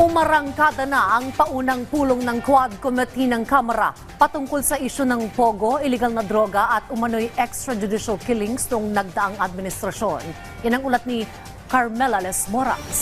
Umarangkada na ang paunang pulong ng Quad Committee ng Kamara patungkol sa isyu ng Pogo, illegal na droga at umano'y extrajudicial killings noong nagdaang administrasyon. Yan ang ulat ni Carmela Les Moras.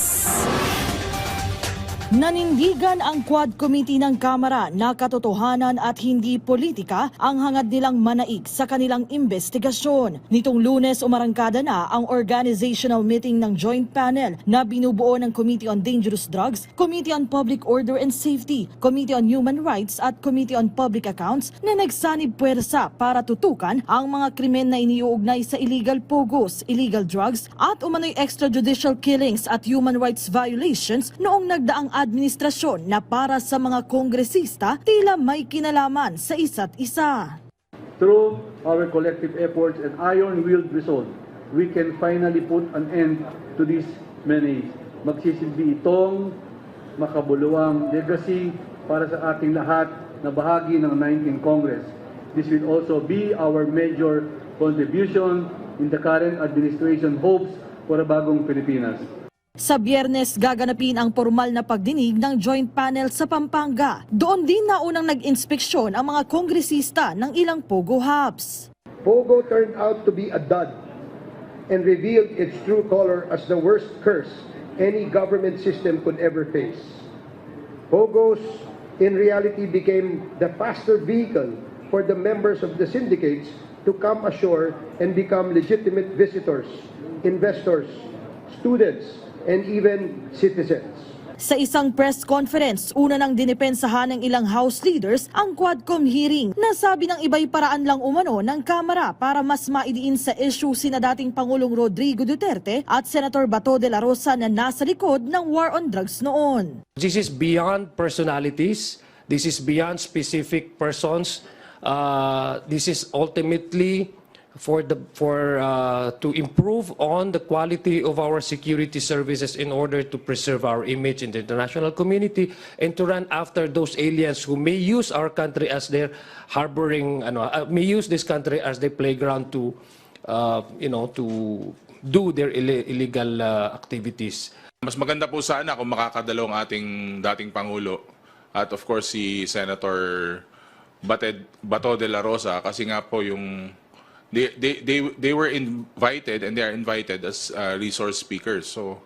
Nanindigan ang Quad Committee ng Kamara na katotohanan at hindi politika ang hangad nilang manaig sa kanilang investigasyon. Nitong lunes umarangkada na ang organizational meeting ng Joint Panel na binubuo ng Committee on Dangerous Drugs, Committee on Public Order and Safety, Committee on Human Rights at Committee on Public Accounts na nagsanib puwersa para tutukan ang mga krimen na iniuugnay sa illegal pogos, illegal drugs at umano'y extrajudicial killings at human rights violations noong nagdaang administrasyon na para sa mga kongresista tila may kinalaman sa isa't isa. Through our collective efforts and iron-willed resolve, we can finally put an end to these menace. Magsisilbi itong makabuluhang legacy para sa ating lahat na bahagi ng 19th Congress. This will also be our major contribution in the current administration hopes for a bagong Pilipinas. Sa biyernes, gaganapin ang formal na pagdinig ng Joint Panel sa Pampanga. Doon din na unang nag-inspeksyon ang mga kongresista ng ilang Pogo Hubs. Pogo turned out to be a dud and revealed its true color as the worst curse any government system could ever face. Pogos, in reality, became the faster vehicle for the members of the syndicates to come ashore and become legitimate visitors, investors, students, and even citizens. Sa isang press conference, una nang dinipensahan ng ilang House leaders ang Quadcom hearing. Nasabi ng iba'y paraan lang umano ng Kamara para mas maidiin sa issue sina dating Pangulong Rodrigo Duterte at Senator Bato de la Rosa na nasa likod ng war on drugs noon. This is beyond personalities. This is beyond specific persons. Uh, this is ultimately for the for uh, to improve on the quality of our security services in order to preserve our image in the international community and to run after those aliens who may use our country as their harboring ano, uh, may use this country as their playground to uh, you know to do their ille- illegal uh, activities. Mas maganda po sana kung makakadalo ang ating dating Pangulo at of course si Senator Bated, Bato de la Rosa kasi nga po yung they, they, they, they were invited and they are invited as uh, resource speakers. So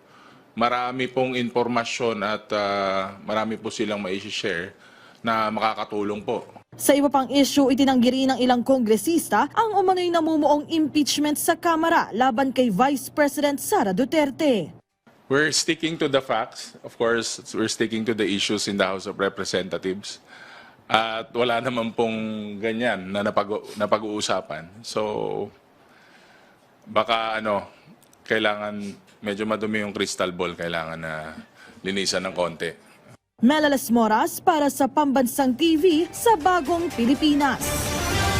marami pong informasyon at uh, marami po silang mai-share na makakatulong po. Sa iba pang issue, itinanggi rin ng ilang kongresista ang umano'y namumuong impeachment sa Kamara laban kay Vice President Sara Duterte. We're sticking to the facts. Of course, we're sticking to the issues in the House of Representatives. At wala naman pong ganyan na napag- napag-uusapan. So, baka ano, kailangan medyo madumi yung crystal ball, kailangan na linisan ng konti. Melales Moras para sa Pambansang TV sa Bagong Pilipinas.